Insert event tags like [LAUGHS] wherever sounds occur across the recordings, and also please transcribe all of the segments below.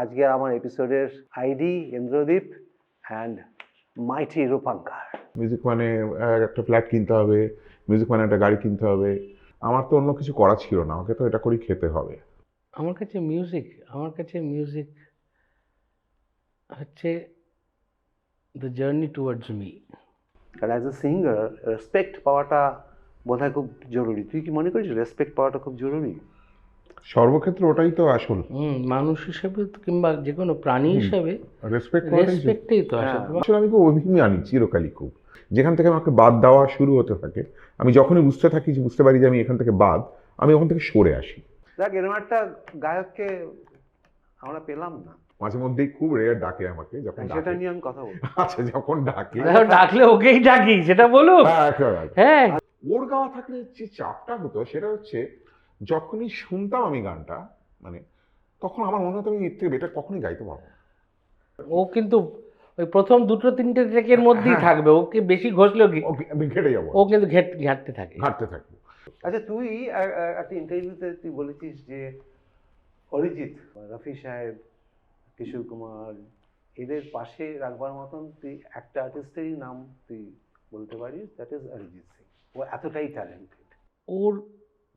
আজকে আমার এপিসোডের আইডি ইন্দ্রদীপ অ্যান্ড মাইটি রূপাঙ্কার। মিউজিক মানে একটা ফ্ল্যাট কিনতে হবে মিউজিক মানে একটা গাড়ি কিনতে হবে। আমার তো অন্য কিছু করা ছিল না আমাকে তো এটা করেই খেতে হবে। আমার কাছে মিউজিক আমার কাছে মিউজিক হচ্ছে দ্য জার্নি টুয়ার্ডস মি আর অ্যাজ এ সিঙ্গার রেসপেক্ট পাওয়াটা বোধহয় খুব জরুরি। তুই কি মনে করিস রেসপেক্ট পাওয়াটা খুব জরুরি? সর্বক্ষেত্রে ওটাই তো আসল। মানুষ হিসেবে কিংবা যে কোনো প্রাণী হিসেবে রেসপেক্ট রেসপেক্টেই তো হ্যাঁ। আসলে আমি খুব অভিমানী চিরকালই খুব। যেখান থেকে আমাকে বাদ দেওয়া শুরু হতে থাকে আমি যখনই বুঝতে থাকি যে বুঝতে পারি যে আমি এখান থেকে বাদ আমি ওখান থেকে সরে আসি। দেখ এরকম একটা গায়ককে আমরা পেলাম না। মাঝে মধ্যেই খুব রেয়ার ডাকে আমাকে যখন সেটা নিয়ে আমি কথা বলব [LAUGHS] আচ্ছা যখন ডাকে। ডাকলে ওকেই ডাকি সেটা বলুক। হ্যাঁ, হ্যাঁ। ওর গাওয়া থাকলে যে চাপটা হতো সেটা হচ্ছে যখনই শুনতাম আমি গানটা মানে তখন আমার মনে হতো আমি এর থেকে বেটার কখনই গাইতে পারব না। ও কিন্তু ওই প্রথম দুটো তিনটে ট্রেকের মধ্যেই হ্যাঁ। থাকবে ওকে বেশি ঘষলেও কি- ও- আমি ঘেটে যাব। ও কিন্তু ঘেট ঘাটতে থাকে। ঘাটতে থাকব। আচ্ছা তুই একটা ইন্টারভিউতে তুই বলেছিস যে অরিজিৎ রফি সাহেব কিশোর কুমার এদের পাশে রাখবার মতন তুই একটা আর্টিস্টেরই নাম তুই বলতে পারিস দ্যাট ইজ অরিজিৎ সিং। ও এতটাই ট্যালেন্টেড ওর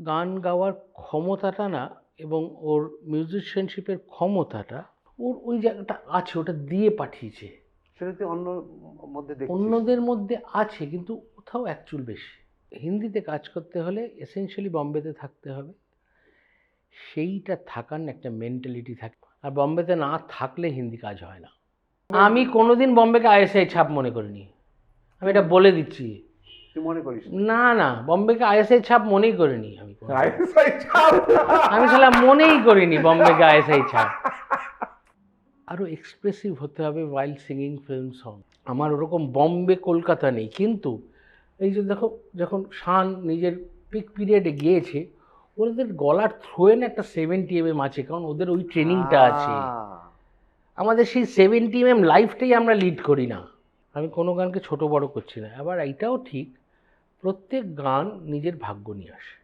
গান গাওয়ার ক্ষমতাটা না এবং ওর মিউজিশিয়ানশিপের ক্ষমতাটা ওর ওই জায়গাটা আছে ওটা দিয়ে পাঠিয়েছে। সেটা তুই অন্য মধ্যে অন্যদের মধ্যে আছে কিন্তু কোথাও অ্যাকচুয়াল বেশি। হিন্দিতে কাজ করতে হলে এসেনশিয়ালি বম্বেতে থাকতে হবে। সেইটা থাকার একটা মেন্টালিটি থাকে। আর বম্বেতে না থাকলে হিন্দি কাজ হয় না। আমি কোনোদিন বম্বেকে আইএসআই ছাপ মনে করিনি। আমি এটা বলে দিচ্ছি। মনে করিস না? না বম্বেকে আইএসআই ছাপ মনেই করিনি আমি। ছাপ। আমি সালা মনেই করিনি বম্বেকে আইএসআই ছাপ আরও এক্সপ্রেসিভ হতে হবে ওয়াইল্ড সিঙ্গিং ফিল্ম সং আমার ওরকম বম্বে কলকাতা নেই কিন্তু এই যে দেখো যখন শান নিজের পিক পিরিয়ডে গিয়েছে ওদের গলার থ্রোয়েন একটা সেভেন্টি এম এম আছে কারণ ওদের ওই ট্রেনিংটা আছে আমাদের সেই সেভেন্টি এম এম লাইফটাই আমরা লিড করি না আমি কোনো গানকে ছোট বড় করছি না আবার এইটাও ঠিক প্রত্যেক গান নিজের ভাগ্য নিয়ে আসে।